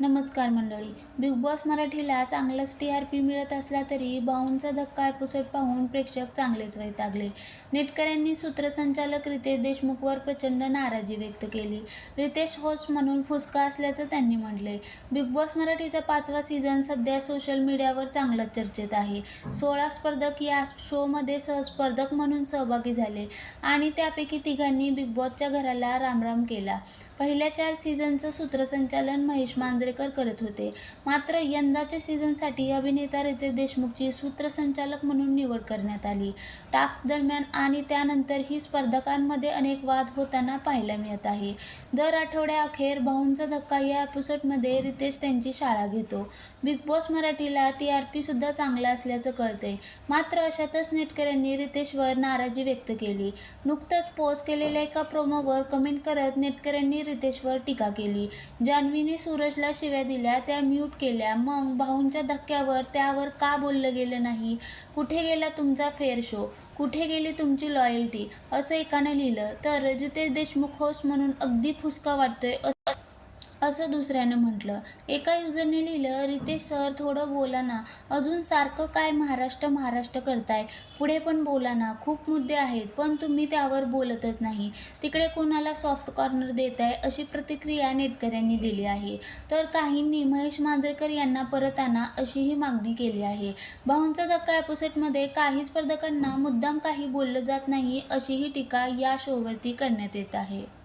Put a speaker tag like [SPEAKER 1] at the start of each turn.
[SPEAKER 1] नमस्कार मंडळी. Big Boss मराठीला चांगलाच टी आर पी मिळत असला तरी बाऊंचा धक्का एपिसोड पाहून प्रेक्षक चांगलेच वैतागले नेटकऱ्यांनी सूत्रसंचालक रितेश देशमुखवर प्रचंड नाराजी व्यक्त केली. रितेश होस्ट म्हणून फुसका असल्याचं त्यांनी म्हटले बिग बॉस मराठीचा पाचवा सीझन सध्या सोशल मीडियावर चांगलाच चर्चेत आहे. सोळा स्पर्धक या शोमध्ये सहस्पर्धक म्हणून सहभागी झाले आणि त्यापैकी तिघांनी बिग बॉसच्या घराला रामराम केला. पहिल्या चार सीझनचं सूत्रसंचालन महेश मांजरेकर करत होते. मात्र यंदाच्या सीझनसाठी अभिनेता रितेश देशमुखची सूत्रसंचालक म्हणून निवड करण्यात आली. टास्क दरम्यान आणि त्यानंतर ही स्पर्धकांमध्ये अनेक वाद होताना पाहायला मिळत आहे. दर आठवड्याअखेर भाऊंचा धक्का या एपिसोडमध्ये रितेश त्यांची शाळा घेतो. बिग बॉस मराठीला टी आर पी सुद्धा चांगला असल्याचं कळतंय. मात्र अशातच नेटकऱ्यांनी रितेशवर नाराजी व्यक्त केली. नुकतंच पोस्ट केलेल्या एका प्रोमोवर कमेंट करत नेटकऱ्यांनी रितेशवर टीका केली. जान्हवीने सूरजला शिव्या दिल्या त्या म्यूट केल्या. मग भाऊंच्या धक्क्यावर त्यावर का बोललं गेलं नाही? कुठे गेला तुमचा फेअर शो कुठे गेली तुमची लॉयल्टी असं एकानं लिहिलं. तर रितेश देशमुख होस्ट म्हणून अगदी फुसका वाटतोय असं असं दुसऱ्यानं म्हटलं. एका युजरने लिहिलं रितेश सर थोडं बोला ना. अजून सारखं काय महाराष्ट्र महाराष्ट्र करताय? पुढे पण बोला ना. खूप मुद्दे आहेत पण तुम्ही त्यावर बोलतच नाही. तिकडे कोणाला सॉफ्ट कॉर्नर देत आहे अशी प्रतिक्रिया नेटकऱ्यांनी दिली आहे. तर काहींनी महेश मांजरेकर यांना परत आणा अशीही मागणी केली आहे. भाऊंचा धक्का एपिसोडमध्ये काही स्पर्धकांना मुद्दाम काही बोललं जात नाही अशीही टीका या शोवरती करण्यात येत आहे.